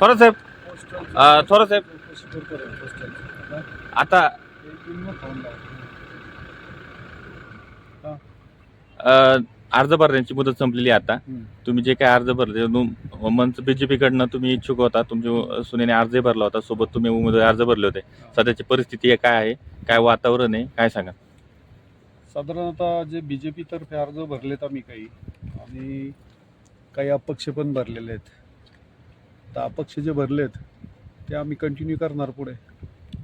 थोरात साहेब. अं, थोरात साहेब. आता अं, अर्ज भरण्याची मुदत संपलेली आहे आता. तुम्ही जे काय अर्ज भरले मंच बीजेपी कडनं तुम्ही इच्छुक होता तुमच्या सुनेने अर्जही भरला होता सोबत तुम्ही उमेदवारी अर्ज भरले होते. सध्याची परिस्थिती आहे काय आहे? काय वातावरण आहे? काय सांगा? साधारणतः जे बी जे तर्फे अर्ज भरलेत आम्ही काही आणि काही अपक्ष पण भरलेले आहेत. तर अपक्ष जे भरलेत ते आम्ही कंटिन्यू करणार पुढे.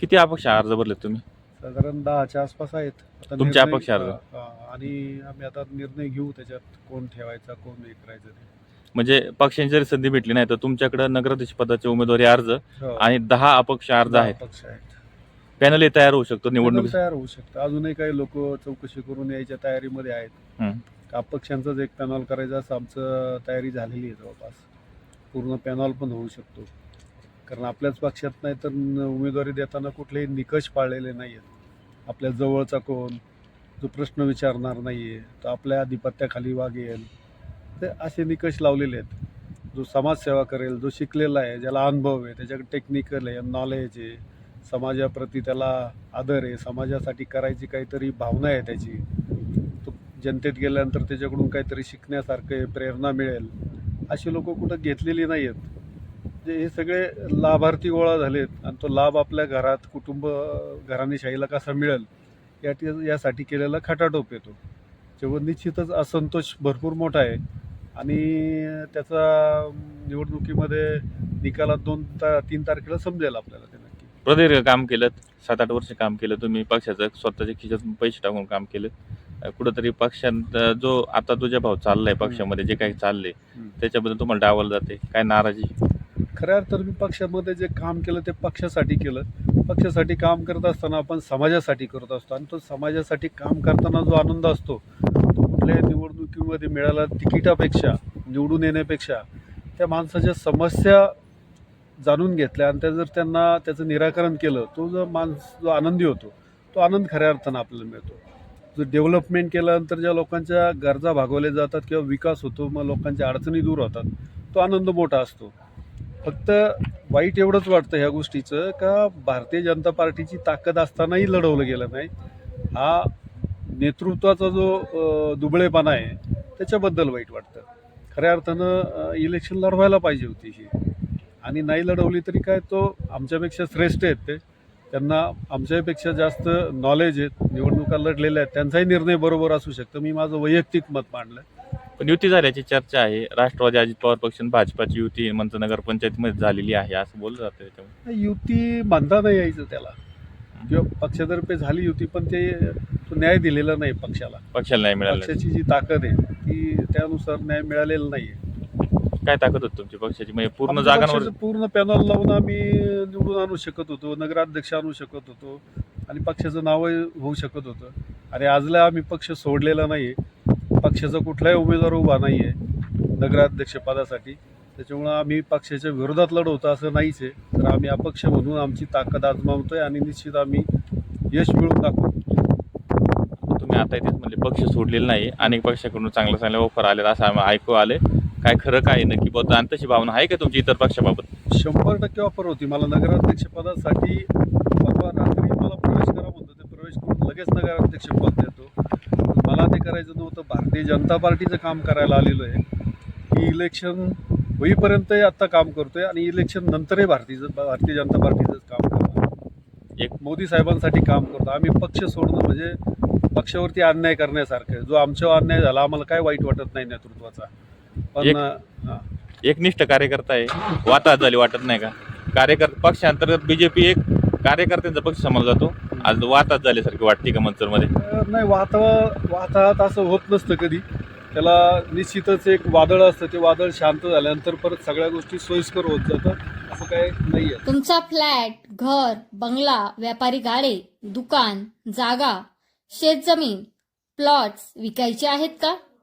किती अपक्ष अर्ज भरले तुम्ही? साधारण दहाच्या आसपास आहेत. आता तुमचे निर्णय- अपक्ष अर्ज? हा, हा. आणि आम्ही आता निर्णय घेऊ त्याच्यात कोण ठेवायचा कोण हे करायचं ते. म्हणजे पक्षांची जरी संधी भेटली नाही तर तुमच्याकडे नगराध्यक्ष पदाचे उमेदवारी अर्ज हो. आणि दहा अपक्ष अर्ज दहा आहेत. अपक्ष आहेत. पॅनलही तयार होऊ शकतो निवडणूक तयार होऊ शकतं. अजूनही काही लोक चौकशी करून यायच्या तयारीमध्ये आहेत. अपक्षांचंच एक पॅनल करायचं असं आमचं तयारी झालेली आहे जवळपास. पूर्ण पॅनॉल पण होऊ शकतो. कारण आपल्याच पक्षात नाही तर उमेदवारी देताना कुठलेही निकष पाळलेले नाही आहेत आपल्या जवळचा कोण जो प्रश्न विचारणार नाही आहे तो आपल्या आधिपत्याखाली वागेल. तर असे निकष लावलेले आहेत. जो समाजसेवा करेल जो शिकलेला आहे ज्याला अनुभव आहे त्याच्याकडे टेक्निकल आहे नॉलेज आहे समाजाप्रती त्याला आदर आहे समाजासाठी करायची काहीतरी भावना आहे त्याची तो जनतेत गेल्यानंतर त्याच्याकडून काहीतरी शिकण्यासारखं आहे प्रेरणा मिळेल. अशी लोक कुठं घेतलेली नाही आहेत जे हे सगळे लाभार्थी गोळा झालेत आणि तो लाभ आपल्या घरात कुटुंब घराणेशाहीला कसा मिळेल या यासाठी केलेला खटाटोप येतो. जेव्हा निश्चितच असंतोष भरपूर मोठा आहे आणि त्याचा निवडणुकीमध्ये निकालात दोन ता तीन तारखेला समजेल आपल्याला ते नक्की. प्रदीर्घ काम केलं सात आठ वर्ष काम केलं तुम्ही पक्षाचं स्वतःच्या खिशात पैसे टाकून काम केलं. कुठंतरी पक्षात जो आता तुझ्या भाव चाललाय पक्षामध्ये जे काही चाललंय. त्याच्याबद्दल तुम्हाला डावल जाते. काय नाराजी? खऱ्या अर्थानं मी पक्षामध्ये जे काम केलं ते पक्षासाठी केलं. पक्षासाठी काम करत असताना आपण समाजासाठी करत असतो. आणि तो समाजासाठी काम करताना जो आनंद असतो तो कुठल्याही निवडणुकीमध्ये मिळाला तिकिटापेक्षा निवडून येण्यापेक्षा त्या माणसाच्या समस्या जाणून घेतल्या आणि त्या जर त्यांना त्याचं निराकरण केलं तो जो माणूस जो आनंदी होतो तो आनंद खऱ्या अर्थानं आपल्याला मिळतो. डेव्हलपमेंट केल्यानंतर ज्या लोकांच्या गरजा भागवल्या जातात किंवा विकास होतो मग लोकांच्या अडचणी दूर होतात तो आनंद मोठा असतो. फक्त वाईट एवढंच वाटतं ह्या गोष्टीचं का भारतीय जनता पार्टीची ताकद असतानाही लढवलं गेलं नाही. हा नेतृत्वाचा जो दुबळेपणा आहे त्याच्याबद्दल वाईट वाटतं. खऱ्या अर्थानं इलेक्शन लढवायला पाहिजे होती ही. आणि नाही लढवली तरी काय तो आमच्यापेक्षा श्रेष्ठ आहेत ते. त्यांना आमच्यापेक्षा जास्त नॉलेज आहेत निवडणुका लढलेल्या आहेत त्यांचाही निर्णय बरोबर असू शकतो. मी माझं वैयक्तिक मत मांडलं पण युती झाल्याची चर्चा आहे. राष्ट्रवादी अजित पवार पक्ष आणि भाजपाची युती मंच नगर पंचायतीमध्ये झालेली आहे असं बोललं जातं त्याच्यामुळे युती म्हणता नाही यायचं त्याला. किंवा पक्षातर्फे झाली युती पण ते तो न्याय दिलेला नाही पक्षाला. पक्षाला नाही मिळालं पक्षाची जी ताकद आहे ती त्यानुसार न्याय मिळालेला नाही काय ताकद होती तुमची पक्षाची? म्हणजे पूर्ण आमच्या जागांवर पक्षाचं पूर्ण पॅनल लावून आम्ही निवडून आणू शकत होतो नगराध्यक्ष आणू शकत होतो आणि पक्षाचं नावही होऊ शकत होतं. आणि आजला आम्ही पक्ष सोडलेला नाही पक्षाचा कुठलाही उमेदवार उभा नाही आहे नगराध्यक्ष पदासाठी. त्याच्यामुळं आम्ही पक्षाच्या विरोधात लढवतो असं नाहीच आहे तर आम्ही अपक्ष म्हणून आमची ताकद आजमावतोय आणि निश्चित आम्ही यश मिळवून दाखवू. तुम्ही आता इथेच म्हणजे पक्ष सोडलेला नाही अनेक पक्षाकडून चांगल्या चांगल्या ऑफर आले असं आम्ही ऐकू आले. काय खरं काय नक्की बद्दल आणि तशी भावना आहे का तुमची इतर पक्षाबाबत? शंभर टक्के ऑफर होती. मला नगराध्यक्ष पदासाठी परवा रात्री मला प्रवेश करा म्हणतो ते प्रवेश करून लगेच नगराध्यक्ष पद देतो. मला ते करायचं नव्हतं. भारतीय जनता पार्टीचं काम करायला आलेलो आहे. ही इलेक्शन होईपर्यंतही आत्ता काम करतोय आणि इलेक्शन नंतरही भारतीय भारतीय जनता पार्टीचंच काम करतो एक मोदी साहेबांसाठी काम करतो आम्ही पक्ष सोडणं म्हणजे पक्षावरती अन्याय करण्यासारखं जो आमच्यावर अन्याय झाला आम्हाला काय वाईट वाटत नाही नेतृत्वाचा. पण एक- हां. एकनिष्ठ कार्यकर्ता आहे. वाताहत झाली वाटत नाही का? कार्यकर्ता पक्षांतर्गत बीजेपी एक कार्यकर्त्यांचा पक्ष समजला जातो. आज वाताहत झाल्यासारखी वाटते का मंचरमध्ये? अ, नाही वाता वाताहत असं होत नसतं कधी. त्याला निश्चितच एक वादळ असतं. ते वादळ शांत झाल्यानंतर परत सगळ्या गोष्टी सोयीस्कर होत जातात. असं काय नाही आहे तुमचा फ्लॅट घर बंगला व्यापारी गाडे दुकान जागा शेतजमीन प्लॉट्स विकायचे आहेत का?